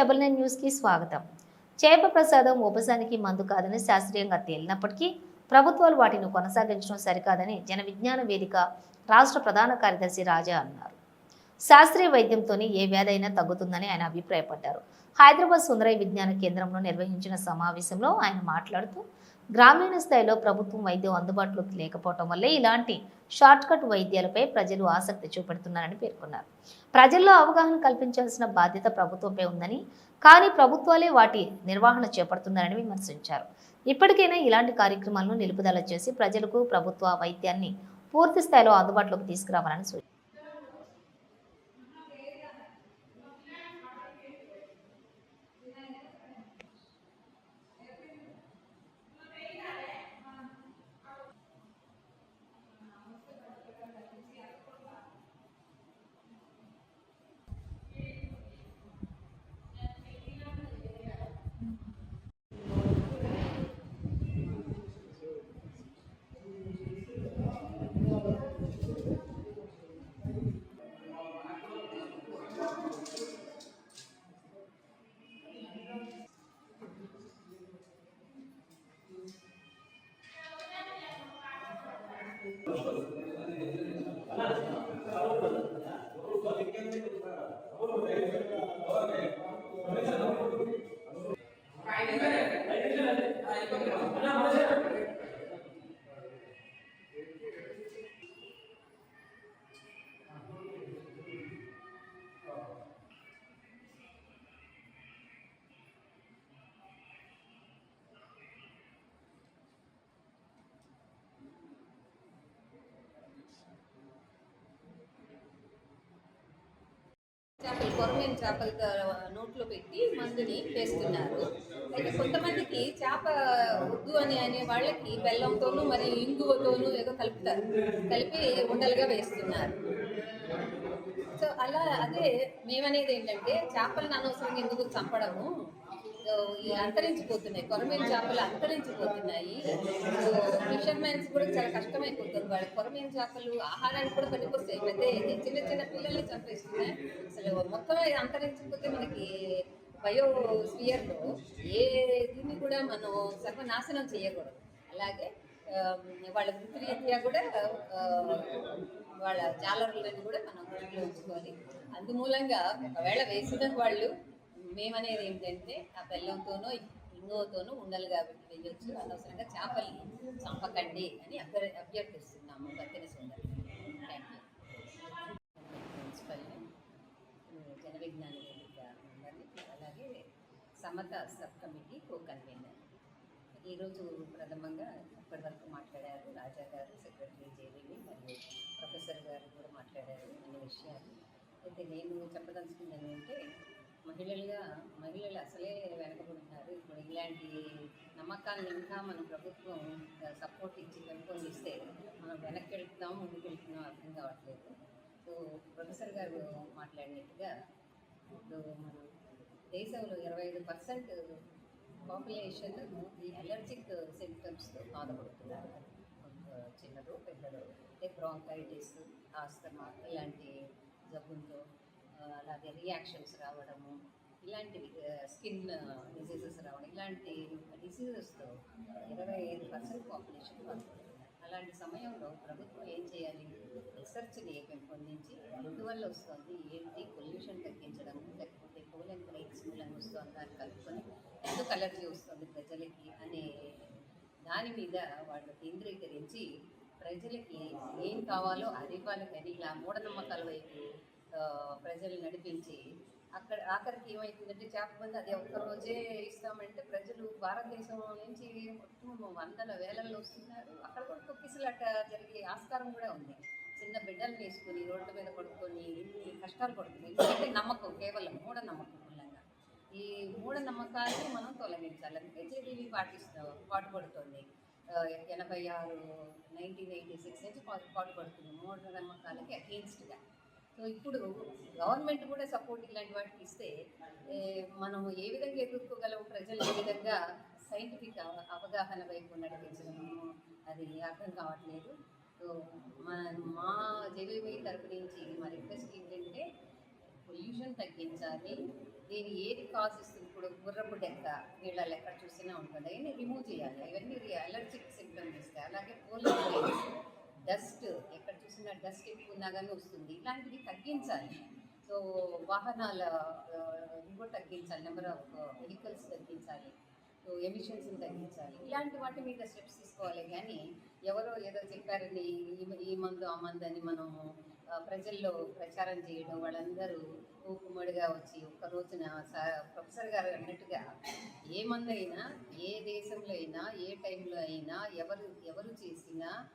Double nine న్యూస్కి స్వాగతం. చేప ప్రసాదం ఉపసానికి మందు కాదని శాస్త్రీయంగా తేలినప్పటికీ ప్రభుత్వాలు వాటిని కొనసాగించడం సరికాదని జన విజ్ఞాన వేదిక రాష్ట్ర ప్రధాన కార్యదర్శి రాజా అన్నారు. శాస్త్రీయ వైద్యంతోనే ఏ వ్యాధి అయినా తగ్గుతుందని ఆయన అభిప్రాయపడ్డారు. హైదరాబాద్ సుందరయ్య విజ్ఞాన కేంద్రంలో నిర్వహించిన సమావేశంలో ఆయన మాట్లాడుతూ గ్రామీణ స్థాయిలో ప్రభుత్వం వైద్యం అందుబాటులోకి లేకపోవటం వల్లే ఇలాంటి షార్ట్కట్ వైద్యాలపై ప్రజలు ఆసక్తి చూపెడుతున్నారని పేర్కొన్నారు. ప్రజల్లో అవగాహన కల్పించాల్సిన బాధ్యత ప్రభుత్వంపై ఉందని కానీ ప్రభుత్వాలే వాటి నిర్వహణ చేపడుతున్నారని విమర్శించారు. ఇప్పటికైనా ఇలాంటి కార్యక్రమాలను నిలుపుదల చేసి ప్రజలకు ప్రభుత్వ వైద్యాన్ని పూర్తి స్థాయిలో అందుబాటులోకి తీసుకురావాలని సూచించారు చేపలు కొరమైన చేపలు నోట్లో పెట్టి మందుని వేస్తున్నారు. అయితే కొంతమందికి చేప వద్దు అని అనే వాళ్ళకి బెల్లంతోనూ మరి ఇంగువతోనూ ఏదో కలుపుతారు. కలిపి ఉండలుగా వేస్తున్నారు. సో అలా అదే మేమనేది ఏంటంటే చేపలను అనవసరంగా ఎందుకు చంపడము? అంతరించిపోతున్నాయి. కొరమీన చేపలు అంతరించిపోతున్నాయి. ఫిషర్మెన్స్ కూడా చాలా కష్టమైపోతుంది. వాళ్ళు కొరమీన చేపలు ఆహారాన్ని కూడా పనికొస్తాయి. అయితే చిన్న చిన్న పిల్లల్ని చంపేస్తున్నాయి అసలు మొత్తం అంతరించిపోతే మనకి బయోస్ఫియర్లో ఏ దీన్ని కూడా మనం సర్వనాశనం చేయకూడదు. అలాగే వాళ్ళ వృత్తిరీత్యా కూడా వాళ్ళ జాలర్లను కూడా మనం ఉంచుకోవాలి అందుమూలంగా ఒకవేళ వేసిన వాళ్ళు మేమనేది ఏంటంటే ఆ బెల్లంతోనో ఇంగువతోనో ఉండలుగా పెట్టి వేయొచ్చు అనవసరంగా చేపల్ని చంపకండి అని అభ్యర్ అభ్యర్థిస్తున్నాము బతిని సుందరి. థ్యాంక్ యూ ప్రిన్సిపల్ని జన విజ్ఞాన అలాగే Samata sub committee co convener ఈరోజు ప్రథమంగా ఇప్పటి వరకు మాట్లాడారు రాజా గారు సెక్రటరీ జేవీని మరియు ప్రొఫెసర్ గారు కూడా మాట్లాడారు అనే విషయాలు. అయితే నేను చెప్పదలుచుకున్నాను అంటే మహిళలుగా మహిళలు అసలే వెనకబడుతున్నారు. ఇప్పుడు ఇలాంటి నమ్మకాలను ఇంకా మన ప్రభుత్వం సపోర్ట్ ఇచ్చి పెంపొందిస్తే మనం వెనక్కి వెళ్తున్నాం ముందుకు వెళ్తున్నాం అర్థం కావట్లేదు. సో ప్రొఫెసర్ గారు మాట్లాడినట్టుగా ఇప్పుడు మనం దేశంలో ఇరవై ఐదు పర్సెంట్ పాపులేషన్ ఈ అలర్జిక్ సిమ్టమ్స్తో బాధపడుతున్నారు. చిన్నరు పెద్దలు అంటే బ్రాంకైటిస్ ఆస్తమా ఇలాంటి జబ్బులతో అలాగే రియాక్షన్స్ రావడము ఇలాంటివి స్కిన్ డిసీజెస్ రావడం ఇలాంటి డిసీజెస్తో ఇరవై ఐదు పర్సెంట్ పాపులేషన్ అలాంటి సమయంలో ప్రభుత్వం ఏం చేయాలి? రీసెర్చ్ని పెంపొందించి ఎందువల్ల వస్తుంది? ఏంటి? పొల్యూషన్ తగ్గించడం లేకపోతే పోలెన్ బ్రేక్స్ మూలంగా వస్తుంది దాన్ని కలుపుకొని ఎందుకు అలర్జీ వస్తుంది ప్రజలకి అనే దాని మీద వాళ్ళు కేంద్రీకరించి ప్రజలకి ఏం కావాలో అది అని ఇలా మూఢనమ్మకాల వైపు ప్రజలు నడిపించి అక్కడ ఆఖరికి ఏమవుతుందంటే చేప మంది అది ఒక్క రోజే ఇస్తామంటే ప్రజలు భారతదేశం నుంచి మొత్తం వందల వేలల్లో వస్తున్నారు. అక్కడ కూడా తొక్కిసలాట జరిగే ఆస్కారం కూడా ఉంది. చిన్న బిడ్డలు వేసుకొని రోడ్డు మీద పడుకొని ఇన్ని కష్టాలు పడుతున్నాయి. ఎందుకంటే నమ్మకం కేవలం మూఢనమ్మకం మూలంగా. ఈ మూఢనమ్మకాన్ని మనం తొలగించాలి. అందుకే జేడీవీ పాటిస్తూ పాటుపడుతుంది. ఎనభై ఆరు నైన్టీన్ ఎయిటీ సిక్స్ నుంచి పాటు పాటుపడుతుంది. మూఢనమ్మకాలకి అగెయిన్స్ట్గా సో ఇప్పుడు గవర్నమెంట్ కూడా సపోర్ట్ ఇలాంటి వాటికి ఇస్తే మనం ఏ విధంగా ఎదుర్కోగలము ప్రజలు ఏ విధంగా సైంటిఫిక్ అవ- అవగాహన వైపు నడిపించడము అది అర్థం కావట్లేదు. సో మా మా జేవీవై తరపు నుంచి మా రిక్వెస్ట్ ఏంటంటే పొల్యూషన్ తగ్గించాలి. దీని ఏది కాజ్ ఇస్తుంది ఇప్పుడు గుర్రపు డెక్క వీళ్ళ ఎక్కడ చూసినా ఉంటుంది. అవన్నీ రిమూవ్ చేయాలి. ఇవన్నీ అలర్జిక్ సిమ్టమ్స్ ఇస్తాయి. అలాగే పోలియో డస్ట్ ఎక్కడ చూసినా డస్ట్ ఎక్కువ ఉన్నా వస్తుంది. ఇలాంటివి తగ్గించాలి. సో వాహనాల కూడా తగ్గించాలి. నెంబర్ ఆఫ్ వెహికల్స్ తగ్గించాలి. సో ఎమిషన్స్ని తగ్గించాలి. ఇలాంటి వాటి మీద స్టెప్స్ తీసుకోవాలి. కానీ ఎవరో ఏదో చెప్పారని ఈ- ఈ మందు ఆ మందు అని మనము ప్రజల్లో ప్రచారం చేయడం వాళ్ళందరూ ఊకుమ్మడిగా వచ్చి ఒక్క రోజున ప్రొఫెసర్ గారు అన్నట్టుగా ఏ మందు అయినా ఏ దేశంలో అయినా ఏ టైంలో అయినా ఎవరు ఎవరు చేసినా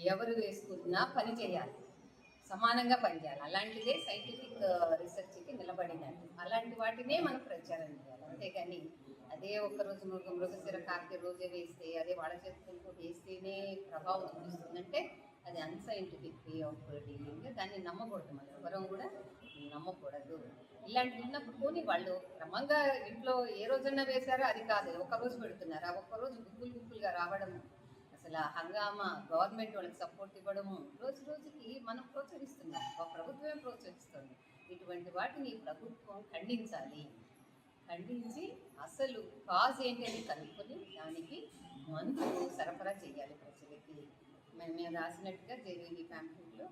ఎవరు వేసుకున్నా పని చేయాలి. సమానంగా పనిచేయాలి అలాంటిదే సైంటిఫిక్ రీసెర్చ్కి uh, నిలబడినట్టు. అలాంటి వాటినే మనం ప్రచారం చేయాలి. అంతేగాని అదే ఒక్క రోజు మృగ మృగశిర కార్తీ రోజే వేస్తే అదే వాళ్ళ చేతులతో వేస్తేనే ప్రభావం చూపిస్తుందంటే అది అన్సైంటిఫిక్ వే ఆఫ్ డీలింగ్ దాన్ని నమ్మకూడదు మనం. ఎవరం కూడా నమ్మకూడదు. ఇలాంటివి ఉన్నప్పుడు పోనీ వాళ్ళు క్రమంగా ఇంట్లో ఏ రోజన్నా వేశారో అది కాదు. ఒక్క రోజు పెడుతున్నారు? ఆ ఒక్కరోజు గుంపులు గుంపులుగా రావడం అసలు హంగామా గవర్నమెంట్ వాళ్ళకి సపోర్ట్ ఇవ్వడము రోజు రోజుకి మనం ప్రోత్సహిస్తున్నాం. ఒక ప్రభుత్వమే ప్రోత్సహిస్తుంది. ఇటువంటి వాటిని ప్రభుత్వం ఖండించాలి. ఖండించి అసలు కాజ్ ఏంటి అని కనుక్కొని దానికి మందులు సరఫరా చేయాలి ప్రజలకి. మేము రాసినట్టుగా జేవీవి ప్యాంప్లెట్లో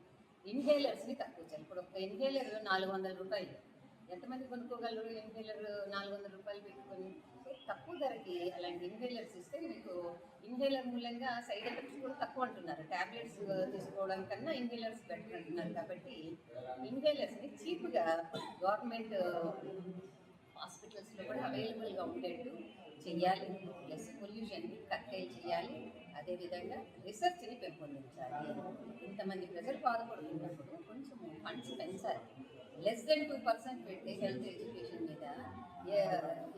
ఇన్హేలర్స్ని తక్కువ చేయాలి. ఇప్పుడు ఒక ఇన్హేలర్ నాలుగు వందల రూపాయలు. ఎంతమంది కొనుక్కోగలరు? ఇన్హేలర్ నాలుగు వందల రూపాయలు పెట్టుకొని సో తక్కువ ధరకి అలాంటి ఇన్హేలర్స్ ఇస్తే మీకు ఇన్హేలర్ మూలంగా సైడ్ ఎఫెక్ట్స్ కూడా తక్కువ అంటున్నారు. ట్యాబ్లెట్స్ తీసుకోవడం కన్నా ఇన్హేలర్స్ బెటర్ అంటున్నారు కాబట్టి ఇన్హేలర్స్ని చీప్గా గవర్నమెంట్ హాస్పిటల్స్లో కూడా అవైలబుల్గా ఉండేట్టు చేయాలి ప్లస్ పొల్యూషన్ని కట్టేలు చేయాలి అదేవిధంగా రీసెర్చ్ని పెంపొందించాలి. ఇంతమంది ప్రజలు బాధపడుతున్నప్పుడు కొంచెం ఫండ్స్ పెంచాలి. లెస్ దెన్ టూ పర్సెంట్ పెడితే హెల్త్ ఎడ్యుకేషన్ మీద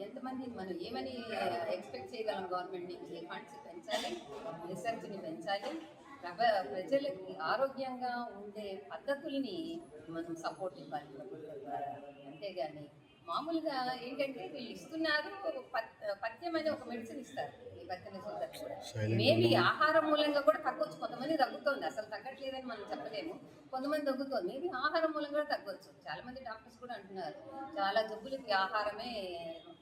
ఎంతమంది మనం ఏమని ఎక్స్పెక్ట్ చేయగలం గవర్నమెంట్ నుంచి? ఫండ్స్ పెంచాలి రీసెర్చ్ని పెంచాలి. ప్రజ- ప్రజలకి ఆరోగ్యంగా ఉండే పద్ధతుల్ని మనం సపోర్ట్ ఇవ్వాలి. ప్రభుత్వం ద్వారా అంతేగాని మామూలుగా ఏంటంటే వీళ్ళు ఇస్తున్నారు పథ్యం అనే ఒక మెడిసిన్ ఇస్తారు. ఈ సూదర్ కూడా మేబీ ఆహారం మూలంగా కూడా తగ్గొచ్చు. కొంతమంది తగ్గుతుంది. అసలు తగ్గట్లేదని మనం చెప్పలేము. కొంతమంది తగ్గుతుంది. మేబీ ఆహారం మూలంగా కూడా తగ్గవచ్చు చాలా మంది డాక్టర్స్ కూడా అంటున్నారు. చాలా జబ్బులకి ఆహారమే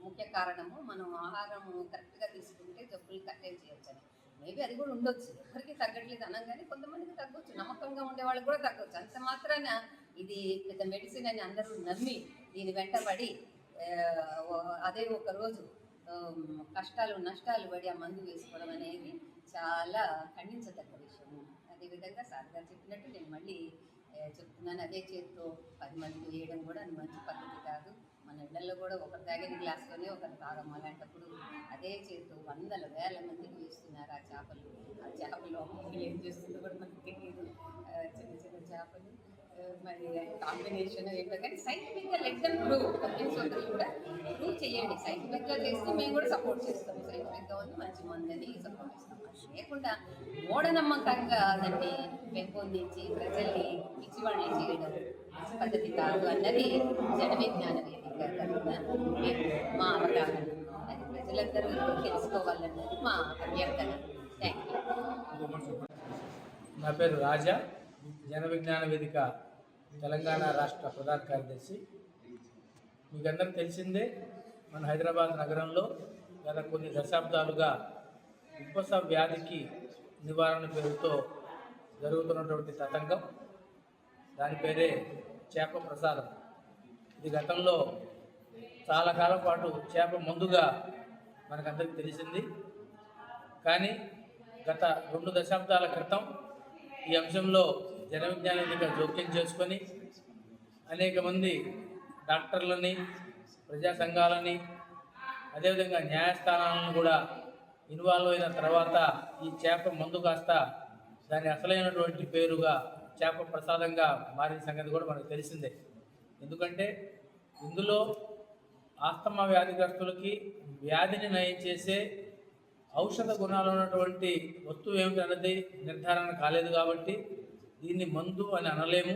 ముఖ్య కారణము. మనం ఆహారం కరెక్ట్గా తీసుకుంటే జబ్బులు కట్టే చేయొచ్చు అని మేబీ అది కూడా ఉండొచ్చు. ఎవరికి తగ్గట్లేదు అనగానే కొంతమందికి తగ్గొచ్చు. నమ్మకంగా ఉండే వాళ్ళకి కూడా తగ్గొచ్చు. అంత మాత్రాన ఇది పెద్ద మెడిసిన్ అని అందరూ నమ్మి దీని వెంటబడి అదే ఒక రోజు కష్టాలు నష్టాలు పడి ఆ మందు వేసుకోవడం అనేది చాలా ఖండించదగ్గ విషయం అదేవిధంగా సార్ గారు చెప్పినట్టు నేను మళ్ళీ చెప్తున్నాను. అదే చేతితో పది మందికి వేయడం కూడా అది మంచి పద్ధతి కాదు. మన ఇళ్ళలో కూడా ఒకరు తాగిన గ్లాస్లోనే ఒకరు తాగము అలాంటప్పుడు అదే చేతితో వందల వేల మందికి వేస్తున్నారు ఆ చేపలు. ఆ చేపలు ఏం చేస్తుందో కూడా మనకు తెలియదు చిన్న చిన్న చేపలు. మరి కాంబినేషన్ ఏంటంటే కానీ సైంటిఫిక్గా లెట్ దమ్ ప్రూవ్ సోదరులు కూడా ప్రూవ్ చేయండి. సైంటిఫిక్గా చేస్తే మేము కూడా సపోర్ట్ చేస్తాం. సైంటిఫిక్గా ఉంది మంచి మందని సపోర్ట్ చేస్తాం. లేకుండా మూఢనమ్మకంగా దాన్ని పెంపొందించి ప్రజల్ని పిచ్చివాళ్ళని చేయడం పద్ధతి కాదు అన్నది జన విజ్ఞాన వేదిక మా అవగాహన. అది ప్రజలందరూ తెలుసుకోవాలన్నది మా అభ్యర్థన. థ్యాంక్ యూ నా పేరు రాజా. జన విజ్ఞాన వేదిక తెలంగాణ రాష్ట్ర ప్రధాన కార్యదర్శి. మీకందరూ తెలిసిందే మన హైదరాబాద్ నగరంలో గత కొన్ని దశాబ్దాలుగా ఉపస వ్యాధికి నివారణ పేరుతో జరుగుతున్నటువంటి తతంగం. దాని పేరే చేప ప్రసాదం. ఇది గతంలో చాలా కాలం పాటు చేప ముందుగా మనకందరికి తెలిసింది. కానీ గత రెండు దశాబ్దాల క్రితం ఈ అంశంలో జన విజ్ఞానం దగ్గర జోక్యం చేసుకొని అనేక మంది డాక్టర్లని ప్రజా సంఘాలని అదేవిధంగా న్యాయస్థానాలను కూడా ఇన్వాల్వ్ అయిన తర్వాత ఈ చేప మందు కాస్త దాని అసలైనటువంటి పేరుగా చేప ప్రసాదంగా మారిన సంగతి కూడా మనకు తెలిసిందే. ఎందుకంటే ఇందులో ఆస్తమా వ్యాధిగ్రస్తులకి వ్యాధిని నయం చేసే ఔషధ గుణాలు ఉన్నటువంటి వస్తువు ఏమిటన్నది నిర్ధారణ కాలేదు కాబట్టి దీన్ని మందు అని అనలేము.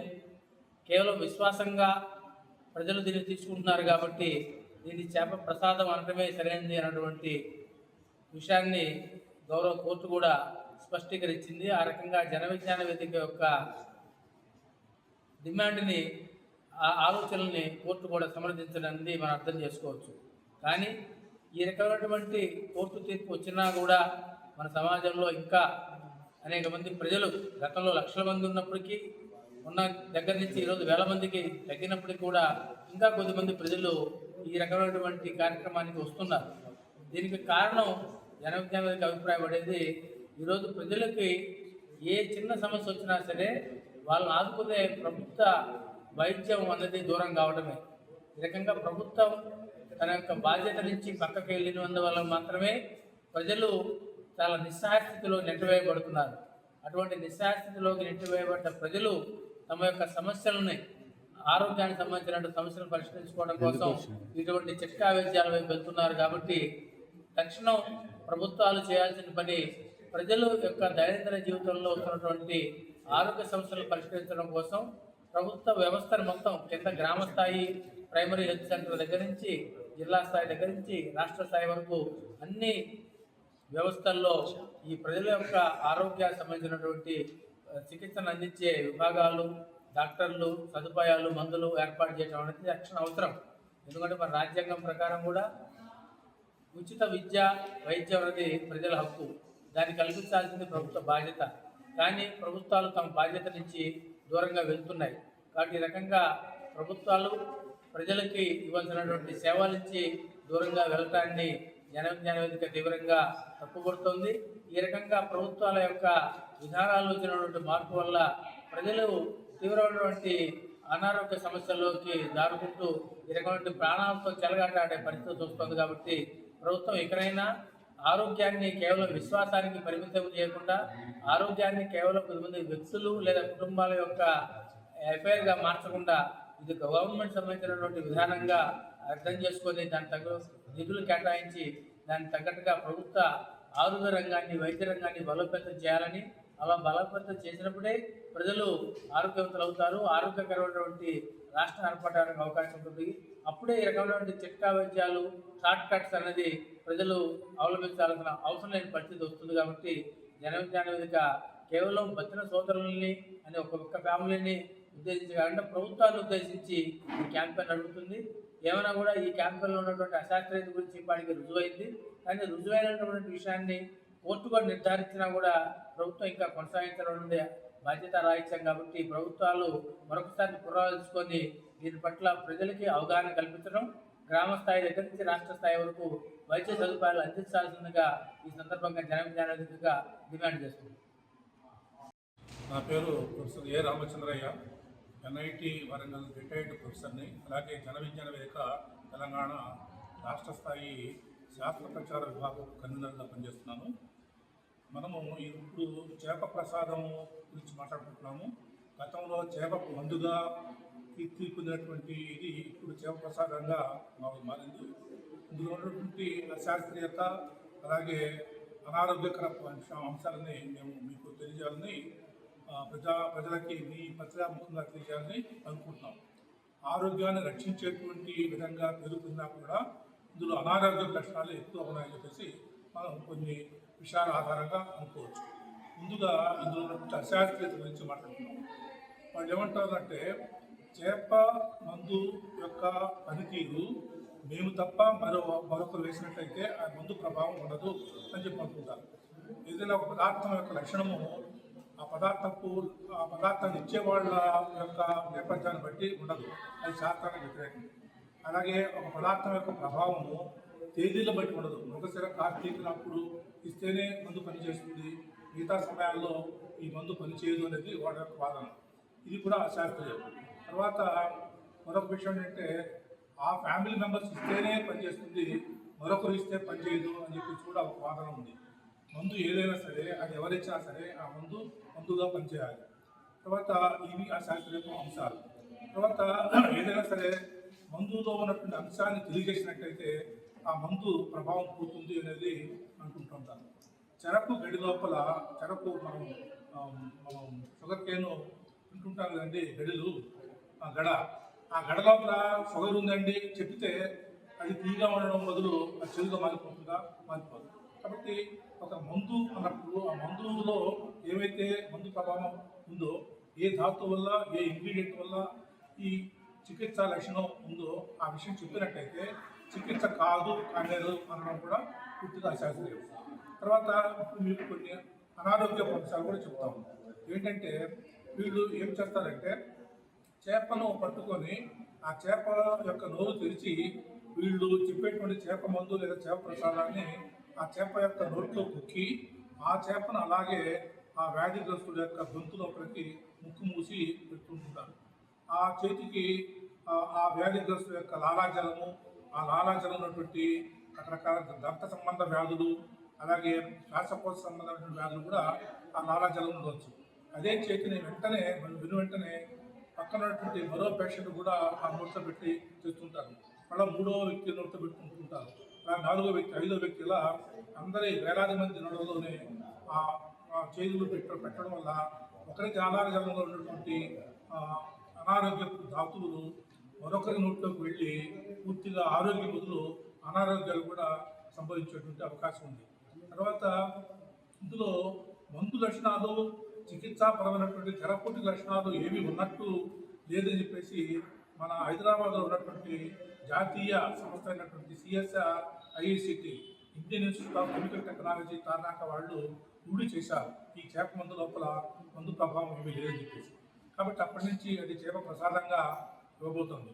కేవలం విశ్వాసంగా ప్రజలు దీన్ని తీసుకుంటున్నారు కాబట్టి దీన్ని చేప ప్రసాదం అనటమే సరైనది అన్నటువంటి విషయాన్ని గౌరవ కోర్టు కూడా స్పష్టీకరించింది. ఆ రకంగా జన విజ్ఞాన వేదిక యొక్క డిమాండ్ని ఆ ఆలోచనల్ని కోర్టు కూడా సమర్థించడానికి మనం అర్థం చేసుకోవచ్చు. కానీ ఈ రకమైనటువంటి కోర్టు తీర్పు వచ్చినా కూడా మన సమాజంలో ఇంకా అనేక మంది ప్రజలు గతంలో లక్షల మంది ఉన్నప్పటికీ ఉన్న దగ్గర నుంచి ఈరోజు వేల మందికి తగ్గినప్పటికీ కూడా ఇంకా కొద్దిమంది ప్రజలు ఈ రకమైనటువంటి కార్యక్రమానికి వస్తున్నారు. దీనికి కారణం జనవిజ్ఞానికి అభిప్రాయపడేది ఈరోజు ప్రజలకి ఏ చిన్న సమస్య వచ్చినా సరే వాళ్ళని ఆదుకునే ప్రభుత్వ వైద్యం అనేది దూరం కావడమే. ఈ రకంగా ప్రభుత్వం తన యొక్క బాధ్యత నుంచి పక్కకి వెళ్ళినందువల్ల మాత్రమే ప్రజలు చాలా నిస్సహాయ స్థితిలో నెట్టివేయబడుతున్నారు. అటువంటి నిస్సహాయ స్థితిలోకి నెట్టివేయబడ్డ ప్రజలు తమ యొక్క సమస్యలని ఆరోగ్యానికి సంబంధించిన సమస్యలను పరిష్కరించుకోవడం కోసం ఇటువంటి చిట్కా వైద్యాల వైపు వెళ్తున్నారు కాబట్టి తక్షణం ప్రభుత్వాలు చేయాల్సిన పని ప్రజల యొక్క దైనందిన జీవితంలో వస్తున్నటువంటి ఆరోగ్య సమస్యలు పరిష్కరించడం కోసం ప్రభుత్వ వ్యవస్థను మొత్తం కింద గ్రామ స్థాయి ప్రైమరీ హెల్త్ సెంటర్ దగ్గర నుంచి జిల్లా స్థాయి దగ్గర నుంచి రాష్ట్ర స్థాయి వరకు అన్ని వ్యవస్థల్లో ఈ ప్రజల యొక్క ఆరోగ్యానికి సంబంధించినటువంటి చికిత్సను అందించే విభాగాలు డాక్టర్లు సదుపాయాలు మందులు ఏర్పాటు చేయడం అనేది రక్షణ అవసరం. ఎందుకంటే మన రాజ్యాంగం ప్రకారం కూడా ఉచిత విద్య వైద్యం అనేది ప్రజల హక్కు. దాన్ని కల్పించాల్సింది ప్రభుత్వ బాధ్యత. కానీ ప్రభుత్వాలు తమ బాధ్యత నుంచి దూరంగా వెళ్తున్నాయి. కాబట్టి ఈ రకంగా ప్రభుత్వాలు ప్రజలకి ఇవ్వాల్సినటువంటి సేవల నుంచి దూరంగా వెళ్ళటాన్ని జనం విజ్ఞాన వేదిక తీవ్రంగా తప్పుపడుతోంది. ఈ రకంగా ప్రభుత్వాల యొక్క విధానాల్లో వచ్చినటువంటి మార్పు వల్ల ప్రజలు తీవ్రమైనటువంటి అనారోగ్య సమస్యల్లోకి దారుకుంటూ ఈ రకమైన ప్రాణాలతో చెలగాటాడే పరిస్థితి వస్తుంది కాబట్టి ప్రభుత్వం ఎక్కడైనా ఆరోగ్యాన్ని కేవలం విశ్వాసానికి పరిమితం చేయకుండా ఆరోగ్యాన్ని కేవలం కొంతమంది వ్యక్తులు లేదా కుటుంబాల యొక్క ఎఫైర్గా మార్చకుండా ఇది గవర్నమెంట్ సంబంధించినటువంటి విధానంగా అర్థం చేసుకొని దాని తగ్గ నిధులు కేటాయించి దానికి తగ్గట్టుగా ప్రభుత్వ ఆరోగ్య రంగాన్ని వైద్య రంగాన్ని బలోపేతం చేయాలని అలా బలోపేతం చేసినప్పుడే ప్రజలు ఆరోగ్యవంతులు అవుతారు ఆరోగ్యకరమైనటువంటి రాష్ట్రం ఏర్పడడానికి అవకాశం ఉంటుంది. అప్పుడే ఈ రకమైనటువంటి చిట్కా వైద్యాలు షార్ట్ కట్స్ అనేది ప్రజలు అవలంబించాల్సిన అవసరం లేని పరిస్థితి వస్తుంది కాబట్టి జనవిజ్ఞాన వేదిక కేవలం బతిన సోదరుల్ని అని ఒక ఒక్క ఫ్యామిలీని ఉద్దేశించి కాకుండా ప్రభుత్వాన్ని ఉద్దేశించి ఈ క్యాంపెయిన్ నడుపుతుంది. ఏమైనా కూడా ఈ క్యాంపుల్లో ఉన్నటువంటి అశాస్త్రీయత గురించి ఇప్పటికి రుజువైంది. కానీ రుజువైనటువంటి విషయాన్ని కోర్టు కూడా నిర్ధారించినా కూడా ప్రభుత్వం ఇంకా కొనసాగించడం ఉంది బాధ్యత రాహిత్యం కాబట్టి ప్రభుత్వాలు మరొకసారి పునరాలోచించుకొని దీని పట్ల ప్రజలకి అవగాహన కల్పించడం గ్రామ స్థాయి దగ్గర నుంచి రాష్ట్ర స్థాయి వరకు వైద్య సదుపాయాలు అందించాల్సిందిగా ఈ సందర్భంగా జన డిమాండ్ చేస్తుంది నా పేరు professor A Ramachandraiah. NIT Warangal retired ప్రొఫెసర్ని అలాగే జన విజ్ఞాన వేదిక తెలంగాణ రాష్ట్ర స్థాయి శాస్త్ర ప్రచార విభాగం కన్వీనర్గా పనిచేస్తున్నాను. మనము ఇప్పుడు చేప ప్రసాదం గురించి మాట్లాడుకుంటున్నాము. గతంలో చేపకు మందుగా కీర్తి పొందినటువంటి ఇది ఇప్పుడు చేప ప్రసాదంగా మాకు మారింది. ఇందులో ఉన్నటువంటి అశాస్త్రీయత అలాగే అనారోగ్యకర అంశ- అంశాలని మేము మీకు తెలియజేయాలని ప్రజా ప్రజలకి మీ పత్రికాముఖంగా తెలియాలని అనుకుంటున్నాం. ఆరోగ్యాన్ని రక్షించేటువంటి విధంగా పెరుగుతున్నా కూడా ఇందులో అనారోగ్య లక్షణాలు ఎక్కువ ఉన్నాయని చెప్పేసి మనం కొన్ని విషయాల ఆధారంగా అనుకోవచ్చు. ముందుగా ఇందులో ఉన్నటువంటి అశాస్త్రీయత గురించి మాట్లాడుతున్నాం వాళ్ళు ఏమంటారంటే చేప మందు యొక్క పనితీరు మేము తప్ప మరో మరొకరు వేసినట్లయితే ఆ మందు ప్రభావం ఉండదు అని చెప్పి అనుకుంటారు. ఏదైనా ఒక పదార్థం యొక్క లక్షణము ఆ పదార్థపు ఆ పదార్థాన్ని ఇచ్చే వాళ్ళ యొక్క నేపథ్యాన్ని బట్టి ఉండదు. అది శాస్త్రానికి వ్యతిరేకం. అలాగే ఒక పదార్థం యొక్క ప్రభావము తేదీల బట్టి ఉండదు. మృగశిర కార్తీకునప్పుడు ఇస్తేనే మందు పనిచేస్తుంది. మిగతా సమయాల్లో ఈ మందు పనిచేయదు అనేది వాళ్ళ యొక్క వాదన. ఇది కూడా అశాస్త్రీయం. తర్వాత మరొక విషయం ఏంటంటే ఆ ఫ్యామిలీ మెంబర్స్ ఇస్తేనే పనిచేస్తుంది మరొకరు ఇస్తే పనిచేయదు అని చెప్పి కూడా ఒక వాదన ఉంది. మందు ఏదైనా సరే అది ఎవరిచ్చినా సరే ఆ మందు మందుగా పనిచేయాలి. తర్వాత ఇవి ఆ శాస్త్రీయ అంశాలు. తర్వాత ఏదైనా సరే మందులో ఉన్నటువంటి అంశాన్ని తెలియజేసినట్టయితే ఆ మందు ప్రభావం పోతుంది అనేది అనుకుంటుంటాను చెరకు గడి లోపల చెరకు మనం మనం షుగర్ కేను తింటుంటాం కదండి గడిలు ఆ గడ. ఆ గడ లోపల షుగర్ ఉందండి చెప్తే అది తీగా ఉండడం బదులు అది చెడుగా మారిపోతుందా? మారిపోదు. కాబట్టి ఒక మందు అన్నప్పుడు ఆ మందులో ఏవైతే మందు ప్రభావం ఉందో ఏ ధాతు వల్ల ఏ ఇంగ్రీడియంట్ వల్ల ఈ చికిత్స లక్షణం ఉందో ఆ విషయం చెప్పినట్టయితే చికిత్స కాదు కాలేదు అనడం కూడా పూర్తిగా అశాస్త్రీయం. తర్వాత మీకు కొన్ని అనారోగ్య అంశాలు కూడా చెప్తాము ఏంటంటే వీళ్ళు ఏం చేస్తారంటే చేపను పట్టుకొని ఆ చేప యొక్క నోరు తెరిచి వీళ్ళు చెప్పేటువంటి చేప మందు లేదా చేప ప్రసాదాన్ని ఆ చేప యొక్క నోట్లో కుక్కి ఆ చేపను అలాగే ఆ వ్యాధిగ్రస్తుల యొక్క గొంతు లోపలికి ముక్కు మూసి పెడుతుంటారు. ఆ చేతికి ఆ- ఆ వ్యాధిగ్రస్తుల యొక్క లాలాజలము ఆ లాలాజలం ఉన్నటువంటి రకరకాల దంత సంబంధ వ్యాధులు అలాగే శ్వాసకోశ సంబంధమైన వ్యాధులు కూడా ఆ లాలాజలం ఉండవచ్చు అదే చేతిని వెంటనే మనం విను వెంటనే పక్కన ఉన్నటువంటి మరో పేషెంట్ కూడా ఆ నోట్లో పెట్టి చేస్తుంటారు మళ్ళీ మూడో వ్యక్తి నోట్లో పెట్టుకుంటుంటారు. నాలుగో వ్యక్తి ఐదో వ్యక్తి ఇలా అందరి వేలాది మంది నడవలోనే ఆ చేతులు పెట్ట పెట్టడం వల్ల ఒకరికి అనారోగ్యంలో ఉన్నటువంటి అనారోగ్యపు ధాతువులు మరొకరి నోట్లోకి వెళ్ళి పూర్తిగా ఆరోగ్య బదులు అనారోగ్యాలు కూడా సంభవించేటువంటి అవకాశం ఉంది. తర్వాత ఇందులో మందు లక్షణాలు చికిత్సాపరమైనటువంటి థెరపూటిక్ లక్షణాలు ఏవి ఉన్నట్టు లేదని చెప్పేసి మన హైదరాబాద్లో ఉన్నటువంటి జాతీయ సంస్థ అయినటువంటి CSR IICT Indian Institute of Chemical Technology Tarnaka వాళ్ళు రూఢి చేశారు. ఈ చేప మందు లోపల మందు ప్రభావం ఏమీ లేదని చెప్పేసి. కాబట్టి అప్పటి నుంచి అది చేప ప్రసాదంగా ఇవ్వబోతుంది.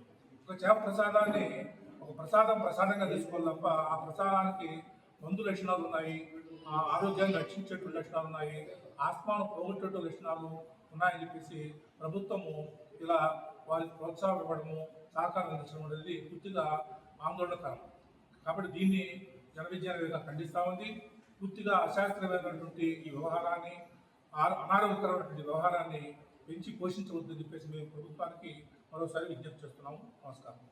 ఒక చేప ప్రసాదాన్ని ఒక ప్రసాదం ప్రసాదంగా తీసుకోవాలి తప్ప ఆ ప్రసాదానికి మందు లక్షణాలు ఉన్నాయి ఆ ఆరోగ్యాన్ని రక్షించేటువంటి లక్షణాలు ఉన్నాయి ఆత్మను పోగొట్టేటువంటి లక్షణాలు ఉన్నాయని చెప్పేసి ప్రభుత్వము ఇలా వారికి ప్రోత్సాహం ఇవ్వడము సహకారం అందించడం అనేది పూర్తిగా ఆందోళనకరం కాబట్టి దీన్ని జన విజ్ఞాన ఖండిస్తూ ఉంది. పూర్తిగా అశాస్త్రీయమైనటువంటి ఈ వ్యవహారాన్ని అనారోగ్యకరమైనటువంటి వ్యవహారాన్ని పెంచి పోషించవద్దని చెప్పేసి మేము ప్రభుత్వానికి మరోసారి విజ్ఞప్తి చేస్తున్నాము. నమస్కారం.